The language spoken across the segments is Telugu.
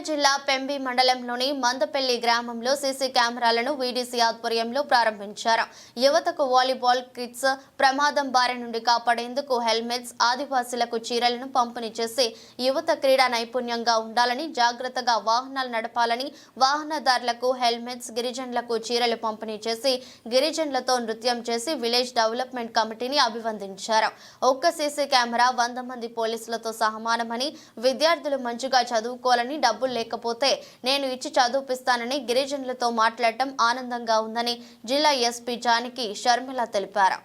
వరంగల్ జిల్లా పెంబి మండలంలోని మందపల్లి గ్రామంలో సీసీ కెమెరాలను వీడీసీ ఆధ్వర్యంలో ప్రారంభించారు. యువతకు వాలీబాల్ కిట్స్ ప్రమాదం బారి నుండి కాపాడేందుకు హెల్మెట్స్ ఆదివాసులకు చీరలను పంపిణీ చేసి యువత క్రీడా నైపుణ్యంగా ఉండాలని జాగ్రత్తగా వాహనాలు నడపాలని వాహనదారులకు హెల్మెట్స్ గిరిజనులకు చీరలు పంపిణీ చేసి గిరిజనులతో నృత్యం చేసి విలేజ్ డెవలప్మెంట్ కమిటీని అభివందించారు. ఒక్క సీసీ కెమెరా వంద మంది పోలీసులతో సమానమని విద్యార్థులు మంచిగా చదువుకోవాలని డబ్బులు లేకపోతే నేను ఇచ్చి చదివిపిస్తానని గిరిజనులతో మాట్లాడటం ఆనందంగా ఉందని జిల్లా ఎస్పీ జానకి షర్మిల తెలిపారు.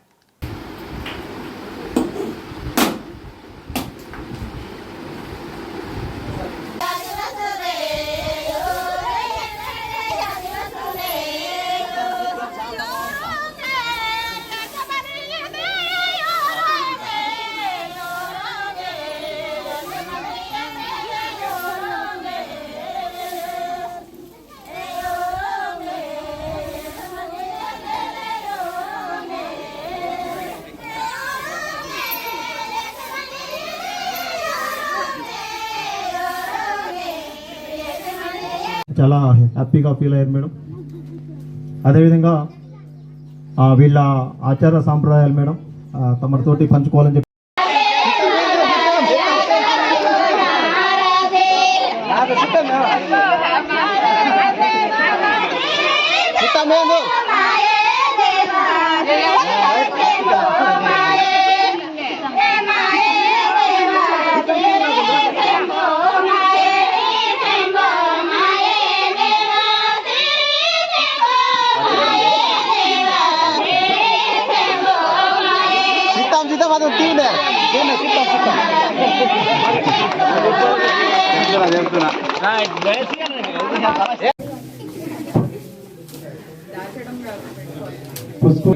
చాలా హ్యాపీగా ఫీల్ అయ్యారు మేడం. అదేవిధంగా వీళ్ళ ఆచార సాంప్రదాయాలు మేడం తమరితోటి పంచుకోవాలని చెప్పి Sitam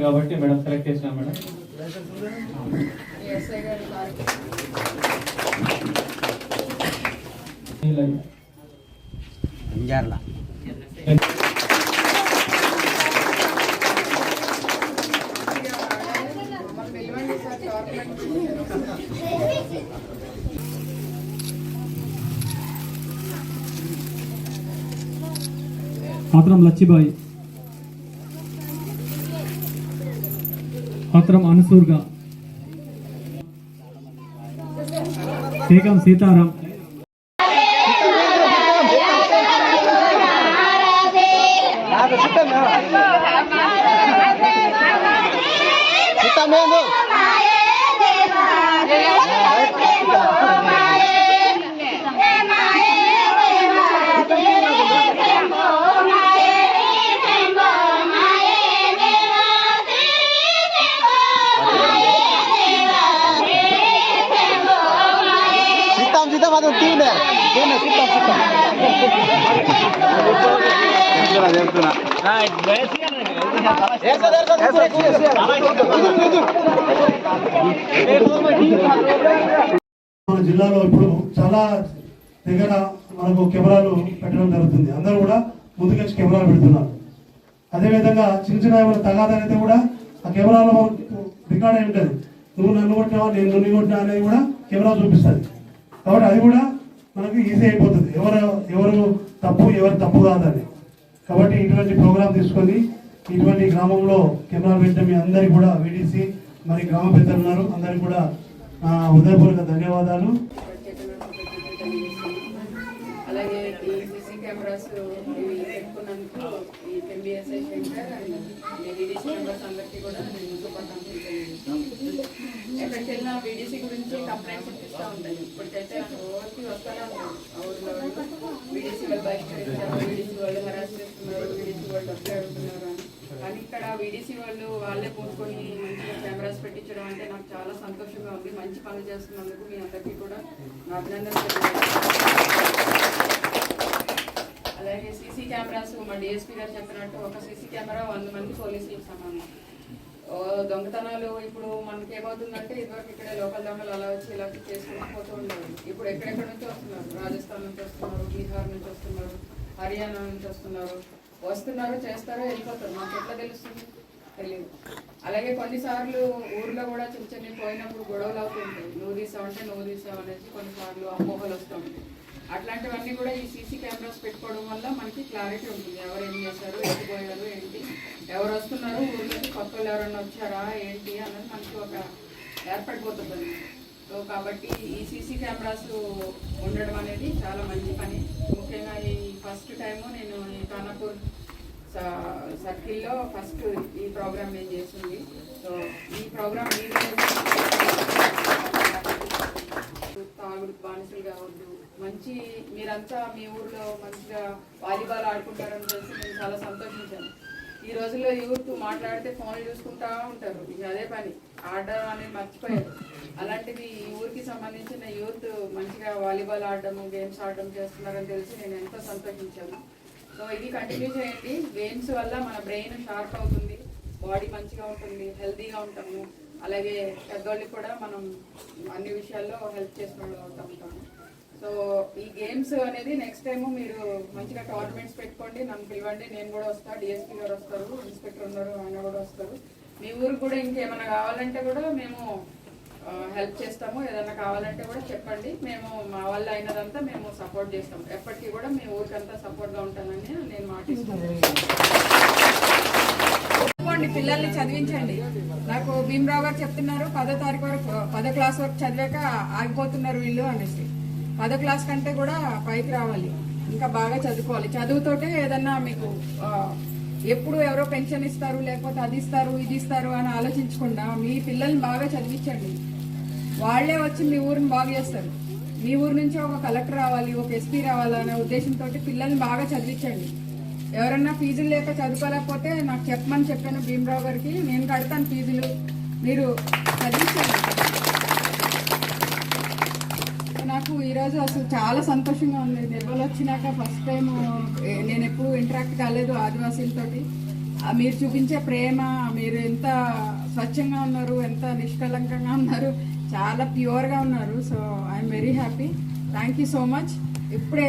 కాబట్టి మేడం సెలెక్ట్ చేసినా మేడం. అంజార్లా ఆత్రం లచ్చిబాయి. ఆత్రం అనసూర్గా. కేకం సీతారాం. నాకు సిద్ధం చెప్తున్నా జిల్లాలో ఇప్పుడు చాలా దగ్గర మనకు కెమెరాలు పెట్టడం జరుగుతుంది. అందరూ కూడా ముందుకొచ్చి కెమెరాలు పెడుతున్నారు. అదేవిధంగా చిన్న చిన్న ఏమైనా తగాదాలు కూడా ఆ కెమెరాలో మనకు రికార్డ్ అయి ఉంటుంది. నువ్వు నన్ను కొట్టినావా నేను నిన్ను కొట్టినా అనేది కూడా కెమెరా చూపిస్తుంది. కాబట్టి అది కూడా మనకు ఈజీ అయిపోతుంది. ఎవరు ఎవరు తప్పు ఎవరు తప్పు కాదని కాబట్టి ఇటువంటి ప్రోగ్రాం తీసుకొని ఇటువంటి గ్రామంలో కెమెరాలు పెట్టిన మీ అందరికి కూడా విడిసి మరి గ్రామ పెద్దలు ఉన్నారు. అందరికీ కూడా నా హృదయపూర్వక ధన్యవాదాలు. అలాగే ఈ సీసీ కెమెరాస్ ఇవి పెట్టుకున్నందుకు ఈ ఎంబీఎస్ఐ శంకర్ వీడీసీ మెంబర్స్ అందరికీ కూడా నేను శుభాకాంక్షలు ఎక్కడికి వెళ్ళినా వీడీసీ గురించి కంప్లైంట్స్ ఇప్పిస్తూ ఉంటాయి ఇప్పటికైతే రోజుకి వస్తూనే ఉంటాయి ఆ ఊర్లో వాళ్ళు వీడీసీ వాళ్ళు బహిష్కరించారు వీడీసీ వాళ్ళు హరాస్ చేస్తున్నారు వీడీసీ వాళ్ళు డబ్బులు అడుగుతున్నారు అని. కానీ ఇక్కడ వీడీసీ వాళ్ళు వాళ్ళే పూసుకొని మంచిగా కెమెరాస్ పెట్టించడం అంటే నాకు చాలా సంతోషంగా ఉంది. మంచి పని చేస్తున్నందుకు మీ అందరికీ కూడా నా అభినందనలు. అలాగే సీసీ కెమెరాస్ మా డిఎస్పీ గారు చెప్పినట్టు ఒక సీసీ కెమెరా వంద మంది పోలీసులకు సమానం దొంగతనాలు ఇప్పుడు మనకి ఏమవుతుందంటే ఇదివరకు ఇక్కడ లోకల్ దొంగలు అలా వచ్చి ఇలా చేసుకుంటూ పోతూ ఇప్పుడు ఎక్కడెక్కడ నుంచి వస్తున్నారు? రాజస్థాన్ నుంచి వస్తున్నారు బీహార్ నుంచి వస్తున్నారు హర్యానా నుంచి వస్తున్నారు. వస్తున్నారు చేస్తారో వెళ్ళిపోతారు. మాకు ఎట్లా తెలుస్తుంది? తెలియదు అలాగే కొన్నిసార్లు ఊర్లో కూడా చిన్న చిన్న పోయినప్పుడు గొడవలు అవుతుంటాయి నువ్వు తీసావు అంటే నువ్వు తీసావు అనేసి కొన్నిసార్లు అపోహలు వస్తూ ఉంటాయి. అట్లాంటివన్నీ కూడా ఈ సీసీ కెమెరాస్ పెట్టుకోవడం వల్ల మనకి క్లారిటీ ఉంటుంది. ఎవరు ఏం చేశారు ఎటు పోయారు ఏంటి ఎవరు వస్తున్నారు ఊళ్ళోకి కొత్త వాళ్ళు ఎవరైనా వచ్చారా ఏంటి అన్నది మనకి ఒక ఏర్పడిపోతుంది. సో కాబట్టి ఈ సీసీ కెమెరాస్ ఉండడం అనేది చాలా మంచి పని. ముఖ్యంగా ఈ ఫస్ట్ టైము నేను ఈ ఖానాపూర్ సర్కిల్లో ఫస్ట్ ఈ ప్రోగ్రామ్ నేను చేసింది సో ఈ ప్రోగ్రామ్ తాగుడు బానిసలుగా వద్దు. మంచి మీరంతా మీ ఊర్లో మంచిగా వాలీబాల్ ఆడుకుంటారని తెలిసి నేను చాలా సంతోషించాను. ఈ రోజుల్లో యూత్ మాట్లాడితే ఫోన్లు చూసుకుంటా ఉంటారు. ఇక అదే పని. ఆడడం అనేది మర్చిపోయారు. అలాంటిది ఈ ఊరికి సంబంధించిన యూత్ మంచిగా వాలీబాల్ ఆడటము గేమ్స్ ఆడడం చేస్తున్నారని తెలిసి నేను ఎంతో సంతోషించాను. సో ఇది కంటిన్యూ చేయండి. గేమ్స్ వల్ల మన బ్రెయిన్ షార్ప్ అవుతుంది. బాడీ మంచిగా ఉంటుంది. హెల్తీగా ఉంటాము. అలాగే పెద్దోళ్ళకి కూడా మనం అన్ని విషయాల్లో హెల్ప్ చేసిన వాళ్ళు ఉంటాము సో ఈ గేమ్స్ అనేది నెక్స్ట్ టైం మీరు మంచిగా టోర్నమెంట్స్ పెట్టుకోండి. నన్ను పిలవండి. నేను కూడా వస్తా. డిఎస్పీ గారు వస్తారు. ఇన్స్పెక్టర్ ఉన్నారు. ఆయన కూడా వస్తారు. మీ ఊరికి కూడా ఇంకేమైనా కావాలంటే కూడా మేము హెల్ప్ చేస్తాము. ఏదైనా కావాలంటే కూడా చెప్పండి. మేము మా వల్ల అయినదంతా మేము సపోర్ట్ చేస్తాం ఎప్పటికీ కూడా మీ ఊరికంతా సపోర్ట్గా ఉంటానని నేను మాటిస్తాను పిల్లల్ని చదివించండి. నాకు భీమరావు గారు చెప్తున్నారు. పదో తారీఖు వరకు పదో క్లాస్ వరకు చదివాక ఆగిపోతున్నారు వీళ్ళు అనేసి. పదో క్లాస్ కంటే కూడా పైకి రావాలి. ఇంకా బాగా చదువుకోవాలి. చదువుతోటే ఏదన్నా మీకు ఎప్పుడు ఎవరో పెన్షన్ ఇస్తారు లేకపోతే అది ఇస్తారు ఇది ఇస్తారు అని ఆలోచించకుండా మీ పిల్లల్ని బాగా చదివించండి. వాళ్ళే వచ్చి మీ ఊరిని బాగు చేస్తారు. మీ ఊరు నుంచి ఒక కలెక్టర్ రావాలి ఒక ఎస్పీ రావాలి అనే ఉద్దేశంతో పిల్లల్ని బాగా చదివించండి. ఎవరన్నా ఫీజులు లేక చదువుకోలేకపోతే నాకు చెప్పమని చెప్పాను భీమరావు గారికి నేను కడతాను ఫీజులు. మీరు చదివించండి. నాకు ఈరోజు అసలు చాలా సంతోషంగా ఉంది. నిర్మల్ వచ్చినాక ఫస్ట్ టైం నేను ఎప్పుడు ఇంటరాక్ట్ కాలేదు ఆదివాసీలతోటి. మీరు చూపించే ప్రేమ మీరు ఎంత స్వచ్ఛంగా ఉన్నారు ఎంత నిష్కలంకంగా ఉన్నారు చాలా ప్యూర్గా ఉన్నారు. So I'm very happy thank you so much ఇప్పుడే